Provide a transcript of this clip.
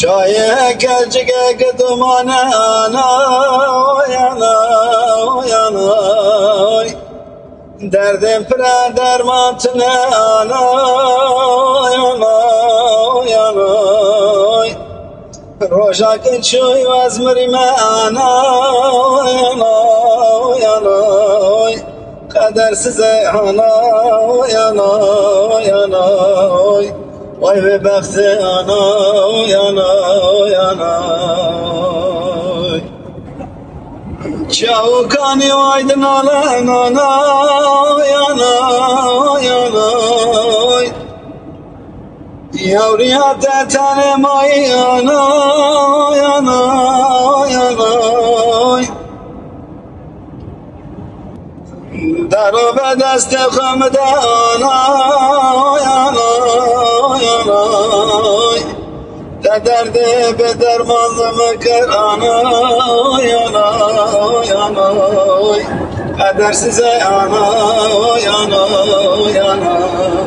Çaya gelcike dumane ana yana yana Derdim pre dermatine ana yana yana Roja kıçıy vazmirime ana yana yana Kadersize ana yana yana وای به بخت آنای آنای آنای چاوکانی وای دنالن آنای آنای آنای یوری حتی تن مای آنای آنای آنای در به دست خمدان yana De derde be dermanımı kır ana yana yana Kader size ana yana yana